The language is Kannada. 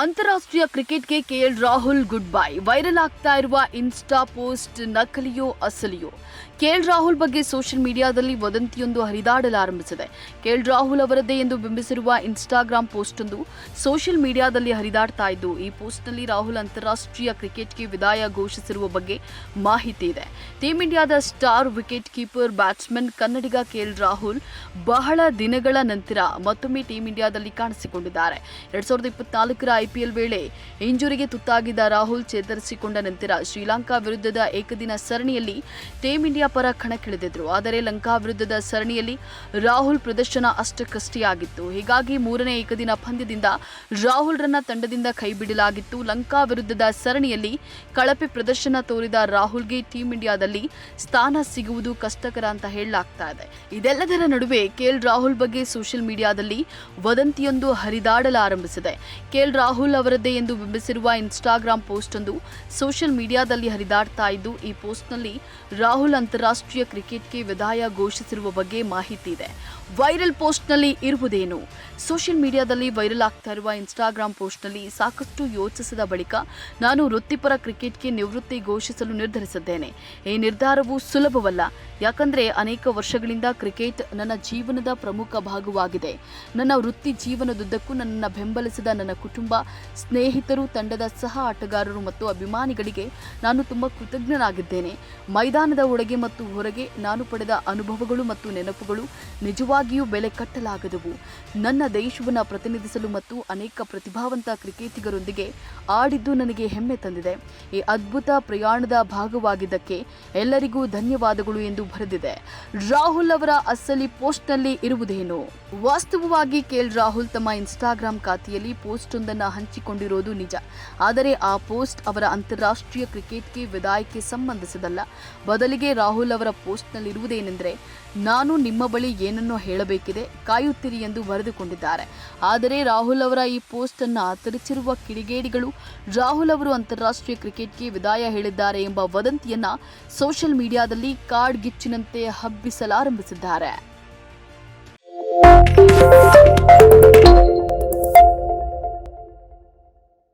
ಅಂತಾರಾಷ್ಟ್ರೀಯ ಕ್ರಿಕೆಟ್ಗೆ KL Rahul good bye viral ಆಗ್ತಾ ಇರುವ ಇನ್ಸ್ಟಾ ಪೋಸ್ಟ್ ನಕಲಿಯೋ ಅಸಲಿಯೋ? ಕೆಎಲ್ ರಾಹುಲ್ ಬಗ್ಗೆ ಸೋಷಿಯಲ್ ಮೀಡಿಯಾದಲ್ಲಿ ವದಂತಿಯೊಂದು ಹರಿದಾಡಲಾರಂಭಿಸಿದೆ. ಕೆಎಲ್ ರಾಹುಲ್ ಅವರದ್ದೇ ಎಂದು ಬಿಂಬಿಸಿರುವ ಇನ್ಸ್ಟಾಗ್ರಾಮ್ ಪೋಸ್ಟ್ ಒಂದು ಸೋಷಿಯಲ್ ಮೀಡಿಯಾದಲ್ಲಿ ಹರಿದಾಡ್ತಾ ಇದ್ದು, ಈ ಪೋಸ್ಟ್ನಲ್ಲಿ ರಾಹುಲ್ ಅಂತಾರಾಷ್ಟ್ರೀಯ ಕ್ರಿಕೆಟ್ಗೆ ವಿದಾಯ ಘೋಷಿಸಿರುವ ಬಗ್ಗೆ ಮಾಹಿತಿ ಇದೆ. ಟೀಂ ಇಂಡಿಯಾದ ಸ್ಟಾರ್ ವಿಕೆಟ್ ಕೀಪರ್, ಬ್ಯಾಟ್ಸ್ಮನ್ ಕನ್ನಡಿಗ ಕೆಎಲ್ ರಾಹುಲ್ ಬಹಳ ದಿನಗಳ ನಂತರ ಮತ್ತೊಮ್ಮೆ ಟೀಂ ಇಂಡಿಯಾದಲ್ಲಿ ಕಾಣಿಸಿಕೊಂಡಿದ್ದಾರೆ. ಎರಡ್ ಸಾವಿರದ ಇಪ್ಪತ್ನಾಲ್ಕರ ಐಪಿಎಲ್ ವೇಳೆ ಇಂಜುರಿಗೆ ತುತ್ತಾಗಿದ್ದ ರಾಹುಲ್ ಚೇತರಿಸಿಕೊಂಡ ನಂತರ ಶ್ರೀಲಂಕಾ ವಿರುದ್ಧದ ಏಕದಿನ ಸರಣಿಯಲ್ಲಿ ಟೀಂ ಇಂಡಿಯಾ ಪರ ಕಣಕ್ಕಿಳಿದಿದ್ರು. ಆದರೆ ಲಂಕಾ ವಿರುದ್ಧದ ಸರಣಿಯಲ್ಲಿ ರಾಹುಲ್ ಪ್ರದರ್ಶನ ಅಷ್ಟಕ್ಕಷ್ಟೇ ಆಗಿತ್ತು ಹೀಗಾಗಿ ಮೂರನೇ ಏಕದಿನ ಪಂದ್ಯದಿಂದ ರಾಹುಲ್ ರನ್ನ ತಂಡದಿಂದ ಕೈಬಿಡಲಾಗಿತ್ತು. ಲಂಕಾ ವಿರುದ್ಧದ ಸರಣಿಯಲ್ಲಿ ಕಳಪೆ ಪ್ರದರ್ಶನ ತೋರಿದ ರಾಹುಲ್ಗೆ ಟೀಂ ಇಂಡಿಯಾದಲ್ಲಿ ಸ್ಥಾನ ಸಿಗುವುದು ಕಷ್ಟಕರ ಅಂತ ಹೇಳಲಾಗ್ತಾ ಇದೆ. ಇದೆಲ್ಲದರ ನಡುವೆ ಕೆಎಲ್ ರಾಹುಲ್ ಬಗ್ಗೆ ಸೋಷಿಯಲ್ ಮೀಡಿಯಾದಲ್ಲಿ ವದಂತಿಯೊಂದು ಹರಿದಾಡಲಾರಂಭಿಸಿದೆ. ಕೆಎಲ್ ರಾಹುಲ್ ಅವರದ್ದೇ ಎಂದು ಬಿಂಬಿಸಿರುವ ಇನ್ಸ್ಟಾಗ್ರಾಂ ಪೋಸ್ಟ್ ಒಂದು ಸೋಷಿಯಲ್ ಮೀಡಿಯಾದಲ್ಲಿ ಹರಿದಾಡ್ತಾ ಇದ್ದು, ಈ ಪೋಸ್ಟ್ನಲ್ಲಿ ರಾಹುಲ್ ಅಂತಾರಾಷ್ಟ್ರೀಯ ಕ್ರಿಕೆಟ್ಗೆ ವಿದಾಯ ಘೋಷಿಸಿರುವ ಬಗ್ಗೆ ಮಾಹಿತಿ ಇದೆ. ವೈರಲ್ ಪೋಸ್ಟ್ನಲ್ಲಿ ಇರುವುದೇನು? ಸೋಷಿಯಲ್ ಮೀಡಿಯಾದಲ್ಲಿ ವೈರಲ್ ಆಗ್ತಾ ಇರುವ ಇನ್ಸ್ಟಾಗ್ರಾಮ್ ಪೋಸ್ಟ್ನಲ್ಲಿ ಸಾಕಷ್ಟು ಯೋಚಿಸಿದ ಬಳಿಕ ನಾನು ವೃತ್ತಿಪರ ಕ್ರಿಕೆಟ್ಗೆ ನಿವೃತ್ತಿ ಘೋಷಿಸಲು ನಿರ್ಧರಿಸಿದ್ದೇನೆ. ಈ ನಿರ್ಧಾರವು ಸುಲಭವಲ್ಲ. ಯಾಕಂದರೆ ಅನೇಕ ವರ್ಷಗಳಿಂದ ಕ್ರಿಕೆಟ್ ನನ್ನ ಜೀವನದ ಪ್ರಮುಖ ಭಾಗವಾಗಿದೆ. ನನ್ನ ವೃತ್ತಿ ಜೀವನದುದ್ದಕ್ಕೂ ನನ್ನನ್ನು ಬೆಂಬಲಿಸಿದ ನನ್ನ ಕುಟುಂಬ, ಸ್ನೇಹಿತರು, ತಂಡದ ಸಹ ಆಟಗಾರರು ಮತ್ತು ಅಭಿಮಾನಿಗಳಿಗೆ ನಾನು ತುಂಬ ಕೃತಜ್ಞನಾಗಿದ್ದೇನೆ. ಮೈದಾನದ ಒಳಗೆ ಮತ್ತು ಹೊರಗೆ ನಾನು ಪಡೆದ ಅನುಭವಗಳು ಮತ್ತು ನೆನಪುಗಳು ನಿಜವಾಗಿಯೂ ಬೆಲೆ ಕಟ್ಟಲಾಗದವು. ನನ್ನ ದೇಶವನ್ನು ಪ್ರತಿನಿಧಿಸಲು ಮತ್ತು ಅನೇಕ ಪ್ರತಿಭಾವಂತ ಕ್ರಿಕೆಟಿಗರೊಂದಿಗೆ ಆಡಿದ್ದು ನನಗೆ ಹೆಮ್ಮೆ ತಂದಿದೆ. ಈ ಅದ್ಭುತ ಪ್ರಯಾಣದ ಭಾಗವಾಗಿದ್ದಕ್ಕೆ ಎಲ್ಲರಿಗೂ ಧನ್ಯವಾದಗಳು ಎಂದು ಬರೆದಿದೆ. ರಾಹುಲ್ ಅವರ ಅಸಲಿ ಪೋಸ್ಟ್ನಲ್ಲಿ ಇರುವುದೇನು? ವಾಸ್ತವವಾಗಿ ಕೆಎಲ್ ರಾಹುಲ್ ತಮ್ಮ ಇನ್ಸ್ಟಾಗ್ರಾಂ ಖಾತೆಯಲ್ಲಿ ಪೋಸ್ಟ್ ಒಂದನ್ನು ಹಂಚಿಕೊಂಡಿರೋದು ನಿಜ. ಆದರೆ ಆ ಪೋಸ್ಟ್ ಅವರ ಅಂತಾರಾಷ್ಟ್ರೀಯ ಕ್ರಿಕೆಟ್ಗೆ ವಿದಾಯಕ್ಕೆ ಸಂಬಂಧಿಸಿದಲ್ಲ. ಬದಲಿಗೆ ರಾಹುಲ್ ಅವರ ಪೋಸ್ಟ್ನಲ್ಲಿರುವುದೇನೆಂದರೆ, ನಾನು ನಿಮ್ಮ ಬಳಿ ಏನನ್ನೋ ಹೇಳಬೇಕಿದೆ, ಕಾಯುತ್ತಿರಿ ಎಂದು ಬರೆದುಕೊಂಡಿದ್ದಾರೆ ಆದರೆ ರಾಹುಲ್ ಅವರ ಈ ಪೋಸ್ಟ್ ಅನ್ನು ತಿರುಚಿರುವ ಕಿಡಿಗೇಡಿಗಳು ರಾಹುಲ್ ಅವರು ಅಂತಾರಾಷ್ಟ್ರೀಯ ಕ್ರಿಕೆಟ್ಗೆ ವಿದಾಯ ಹೇಳಿದ್ದಾರೆ ಎಂಬ ವದಂತಿಯನ್ನ ಸೋಷಿಯಲ್ ಮೀಡಿಯಾದಲ್ಲಿ ಕಾಡ್ಗಿಚ್ಚಿನಂತೆ ಹಬ್ಬಿಸಲಾರಂಭಿಸಿದ್ದಾರೆ.